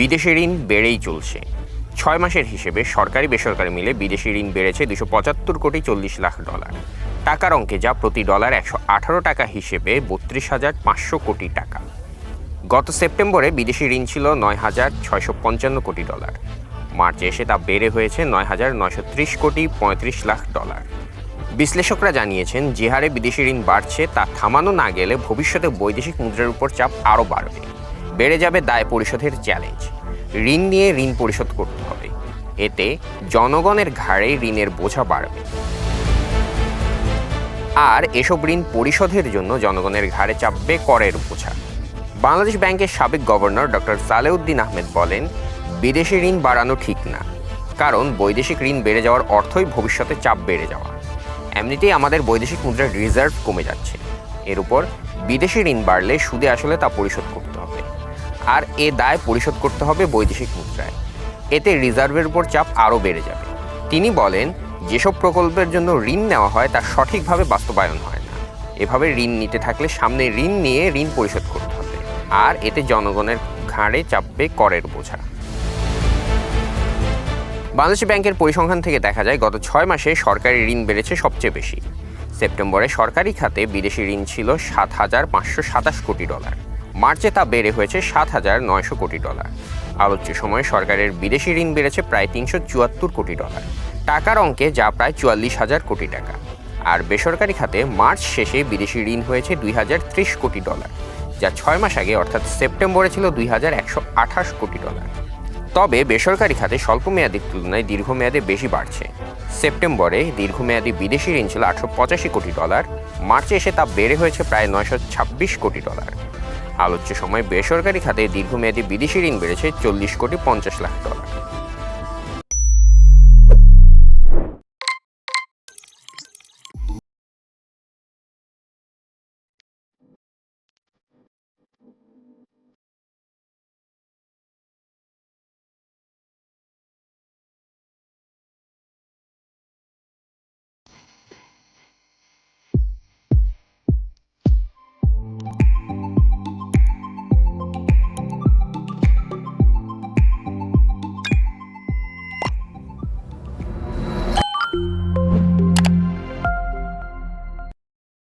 বিদেশি ঋণ বেড়েই চলছে। ছয় মাসের হিসেবে সরকারি বেসরকারি মিলে বিদেশি ঋণ বেড়েছে দুশো পঁচাত্তর কোটি চল্লিশ লাখ ডলার। টাকার অঙ্কে যা প্রতি ডলার একশো আঠারো টাকা হিসেবে বত্রিশ হাজার পাঁচশো কোটি টাকা। গত সেপ্টেম্বরে বিদেশি ঋণ ছিল নয় হাজার ছয়শো পঞ্চান্ন কোটি ডলার। মার্চে এসে তা বেড়ে হয়েছে নয় হাজার নয়শো ত্রিশ কোটি পঁয়ত্রিশ লাখ ডলার। বিশ্লেষকরা জানিয়েছেন, যে হারে বিদেশি ঋণ বাড়ছে তা থামানো না গেলে ভবিষ্যতে বৈদেশিক মুদ্রার উপর চাপ আরও বাড়বে। বেড়ে যাবে দায় পরিশোধের চ্যালেঞ্জ ঋণ নিয়ে ঋণ পরিশোধ করতে হবে। এতে জনগণের ঘাড়ে ঋণের বোঝা বাড়বে। আর এসব ঋণ পরিশোধের জন্য জনগণের ঘাড়ে চাপবে করের বোঝা। বাংলাদেশ ব্যাংকের সাবেক গভর্নর ডক্টর সালেউদ্দিন আহমেদ বলেন, বিদেশি ঋণ বাড়ানো ঠিক না, কারণ বৈদেশিক ঋণ বেড়ে যাওয়ার অর্থই ভবিষ্যতে চাপ বেড়ে যাওয়া। এমনিতেই আমাদের বৈদেশিক মুদ্রার রিজার্ভ কমে যাচ্ছে। এর উপর বিদেশি ঋণ বাড়লে সুদে আসলে তা পরিশোধ করতে আর এ দায় পরিশোধ করতে হবে বৈদেশিক মুদ্রায়। এতে রিজার্ভের উপর চাপ আরও বেড়ে যাবে। তিনি বলেন, যেসব প্রকল্পের জন্য ঋণ নেওয়া হয় তা সঠিকভাবে বাস্তবায়ন হয় না। এভাবে ঋণ নিতে থাকলে সামনে ঋণ নিয়ে ঋণ পরিশোধ করতে হবে। আর এতে জনগণের ঘাড়ে চাপবে করের বোঝা। বাংলাদেশ ব্যাংকের পরিসংখ্যান থেকে দেখা যায়, গত ছয় মাসে সরকারি ঋণ বেড়েছে সবচেয়ে বেশি। সেপ্টেম্বরে সরকারি খাতে বিদেশি ঋণ ছিল সাত হাজার পাঁচশো সাতাশ কোটি ডলার। মার্চে তা বেড়ে হয়েছে সাত হাজার নয়শো কোটি ডলার। আলোচ্য সময়ে সরকারের বিদেশি ঋণ বেড়েছে প্রায় তিনশো চুয়াত্তর কোটি ডলার। টাকার অঙ্কে যা প্রায় চুয়াল্লিশ হাজার কোটি টাকা। আর বেসরকারি খাতে মার্চ শেষে বিদেশি ঋণ হয়েছে দুই হাজার ত্রিশ কোটি ডলার, যা ছয় মাস আগে অর্থাৎ সেপ্টেম্বরে ছিল দুই হাজার একশো আঠাশ কোটি ডলার। তবে বেসরকারি খাতে স্বল্পমেয়াদীর তুলনায় দীর্ঘমেয়াদে বেশি বাড়ছে। সেপ্টেম্বরে দীর্ঘমেয়াদী বিদেশি ঋণ ছিল আটশো পঁচাশি কোটি ডলার, মার্চে এসে তা বেড়ে হয়েছে প্রায় নয়শো ছাব্বিশ কোটি ডলার। আলোচ্য সময় বেসরকারি খাতে দীর্ঘমেয়াদী বিদেশি ঋণ বেড়েছে চল্লিশ কোটি পঞ্চাশ লাখ ডলার।